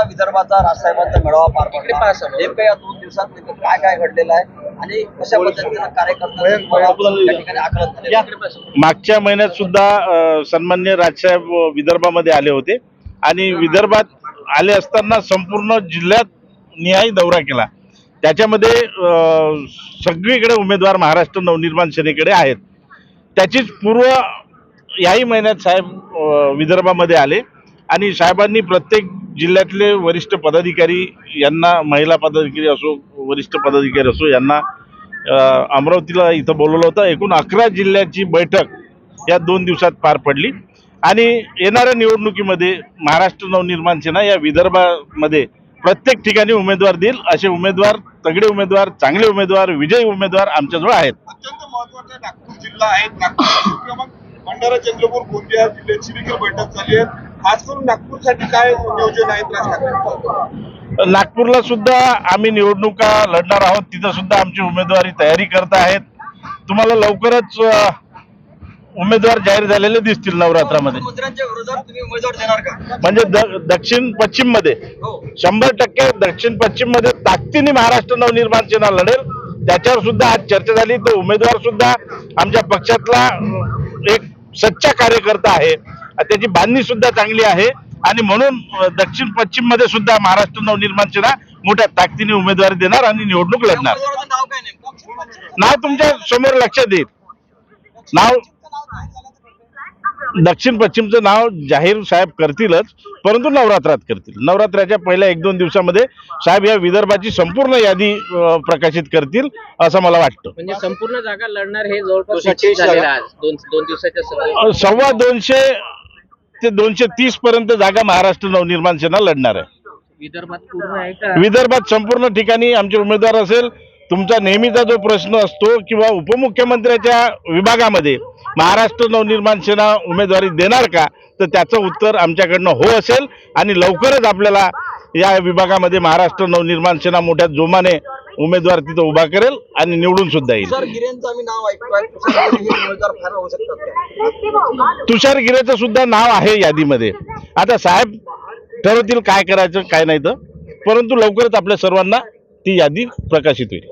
दिवसाचा विदर्भाचा राजसाहेबांचा मेळावा पार पडला. नेमकं या दोन दिवसात नेमकं काय काय घडलेलं आहे आणि कशा पद्धतीनं आहे? मागच्या महिन्यात सुद्धा सन्मान्य राजसाहेब विदर्भामध्ये आले होते. आणि विदर्भात आले असताना संपूर्ण जिल्ह्यात निहाय दौरा केला. त्याच्यामध्ये सगळीकडे उमेदवार महाराष्ट्र नवनिर्माण सेनेकडे आहेत. त्याचीच पूर्व याही महिन्यात साहेब विदर्भामध्ये आले. आणि साहेबांनी प्रत्येक जिल्ह्यातले वरिष्ठ पदाधिकारी यांना महिला पदाधिकारी असो वरिष्ठ पदाधिकारी असो यांना अमरावतीला इथं बोलवलं होतं. एकूण अकरा जिल्ह्याची बैठक या दोन दिवसात पार पडली. आणि येणाऱ्या निवडणुकीमध्ये महाराष्ट्र नवनिर्माण सेना या विदर्भामध्ये प्रत्येक ठिकाणी उमेदवार देईल. असे उमेदवार तगडे उमेदवार चांगले उमेदवार विजयी उमेदवार आमच्याजवळ आहेत. अत्यंत महत्त्वाचा नागपूर जिल्हा आहे. नागपूर भंडारा चंद्रपूर गोंदिया जिल्ह्याची देखील बैठक झाली आहे. खास करून नागपूरसाठी काय नियोजन आहेत राज ठाकरेंचं नागपूरला सुद्धा आम्ही निवडणुका लढणार आहोत. तिथं सुद्धा आमची उमेदवारी तयारी करत आहेत. तुम्हाला लवकरच उमेदवार जाहीर झालेले दिसतील नवरात्रामध्ये. म्हणजे दक्षिण पश्चिममध्ये हो. शंभर टक्के दक्षिण पश्चिममध्ये ताकदीने महाराष्ट्र नवनिर्माण सेना लढेल. त्याच्यावर सुद्धा आज चर्चा झाली. तर उमेदवार सुद्धा आमच्या पक्षातला एक सच्चा कार्यकर्ता आहे. त्याची बांधणी सुद्धा चांगली आहे. आणि म्हणून दक्षिण पश्चिममध्ये सुद्धा महाराष्ट्र नवनिर्माण सेना मोठ्या ताकदीने उमेदवारी देणार आणि निवडणूक लढणार. नाव तुमच्यासमोर लक्षात येईल. नाव दक्षिण पश्चिमचं नाव जाहीर साहेब करतीलच परंतु नवरात्रात करतील. नवरात्राच्या पहिल्या एक दोन दिवसामध्ये साहेब या विदर्भाची संपूर्ण यादी प्रकाशित करतील असं मला वाटतं. म्हणजे संपूर्ण जागा लढणार हे जवळपास सव्वा दोनशे ते दोनशे तीस पर्यंत जागा महाराष्ट्र नवनिर्माण सेना लढणार आहे. विदर्भात पूर्ण आहे का? विदर्भात संपूर्ण ठिकाणी आमचे उमेदवार असेल तुमचा नेहमीचा जो प्रश्न असतो किंवा उपमुख्यमंत्र्याच्या विभागामध्ये महाराष्ट्र नवनिर्माण सेना उमेदवारी देणार का तर त्याचं उत्तर आमच्याकडनं हो असेल आणि लवकरच आपल्याला या विभागामध्ये महाराष्ट्र नवनिर्माण सेना मोठ्या जोमाने उमेदवार तिथं उभा करेल आणि निवडून सुद्धा येईल? तुषार गिरेचं सुद्धा नाव आहे यादीमध्ये. आता साहेब ठरवतील काय करायचं काय नाही तर. परंतु लवकरच आपल्या सर्वांना ती यादी प्रकाशित होईल.